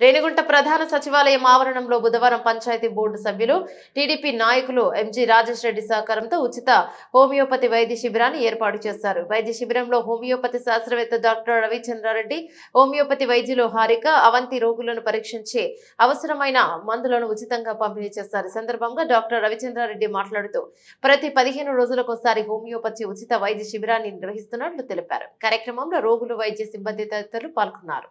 రేణిగుంట ప్రధాన సచివాలయం ఆవరణంలో బుధవారం పంచాయతీ బోర్డు సభ్యులు టీడీపీ నాయకులు ఎంజీ రాజేష్ రెడ్డి సహకారంతో ఉచిత హోమియోపతి వైద్య శిబిరాన్ని ఏర్పాటు చేశారు. వైద్య శిబిరంలో హోమియోపతి శాస్త్రవేత్త డాక్టర్ రవిచంద్రారెడ్డి హోమియోపతి వైద్యులు హారిక అవంతి రోగులను పరీక్షించి అవసరమైన మందులను ఉచితంగా పంపిణీ చేశారు. సందర్భంగా డాక్టర్ రవిచంద్రారెడ్డి మాట్లాడుతూ ప్రతి పదిహేను రోజులకోసారి హోమియోపతి ఉచిత వైద్య శిబిరాన్ని నిర్వహిస్తున్నట్లు తెలిపారు. కార్యక్రమంలో రోగులు వైద్య సిబ్బంది తదితరులు పాల్గొన్నారు.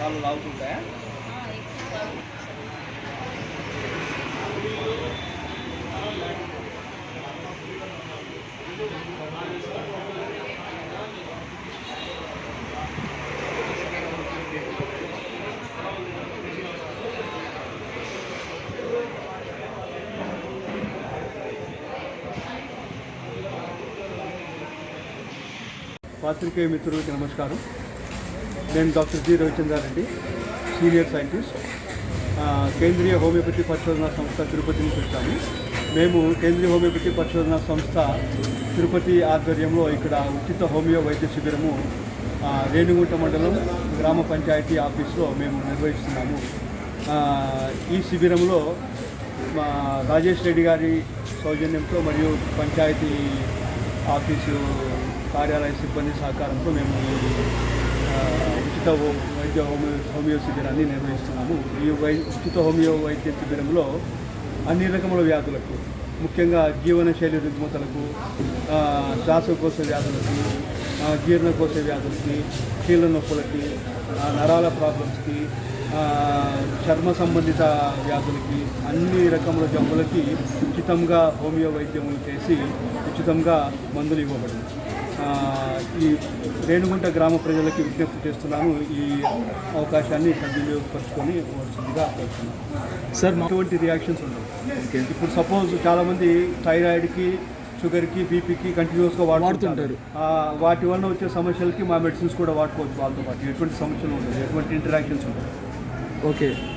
కాళ్ళు లాగుతుంటాయా? పాత్రికేయ మిత్రులకి నమస్కారం. నేను doctor G Ravichandra Reddy senior scientist. కేంద్రీయ హోమియోపతి పరిశోధనా సంస్థ తిరుపతి నుంచి వచ్చాము. మేము కేంద్రీయ హోమియోపతి పరిశోధనా సంస్థ తిరుపతి ఆధ్వర్యంలో ఇక్కడ ఉచిత హోమియో వైద్య శిబిరము రేణుగుంట మండలం గ్రామ పంచాయతీ ఆఫీస్లో మేము నిర్వహిస్తున్నాము. ఈ శిబిరంలో మా రాజేష్ రెడ్డి గారి సౌజన్యంతో మరియు పంచాయతీ ఆఫీసు కార్యాలయ సిబ్బంది సహకారంతో మేము ఉచిత వైద్య హోమియో హోమియో శిబిరాన్ని నిర్వహిస్తున్నాము ఈ వై ఉచిత హోమియో వైద్య శిబిరంలో అన్ని రకముల వ్యాధులకు ముఖ్యంగా జీవనశైలి రుగ్మతలకు శ్వాసకోశ వ్యాధులకి జీర్ణకోశ వ్యాధులకి కీళ్ళ నొప్పులకి నరాల ప్రాబ్లమ్స్కి చర్మ సంబంధిత వ్యాధులకి అన్ని రకముల జబ్బులకి ఉచితంగా హోమియో వైద్యములు చేసి ఉచితంగా మందులు ఇవ్వబడింది ఈ రేణుగుంట గ్రామ ప్రజలకి విజ్ఞప్తి చేస్తున్నాను. ఈ అవకాశాన్ని సద్వినియోగపరచుకొని వచ్చిందిగా కోరుతున్నాను. సార్ ఎటువంటి రియాక్షన్స్ ఉండవు. ఇప్పుడు సపోజ్ చాలామంది థైరాయిడ్కి షుగర్కి బీపీకి కంటిన్యూస్గా వాడుతుంటారు. వాటి వల్ల వచ్చే సమస్యలకి మా మెడిసిన్స్ కూడా వాడుకోవచ్చు వాళ్ళతో పాటు. ఎటువంటి సమస్యలు ఉండదు ఎటువంటి ఇంటరాక్షన్స్ ఉండవు. ఓకే.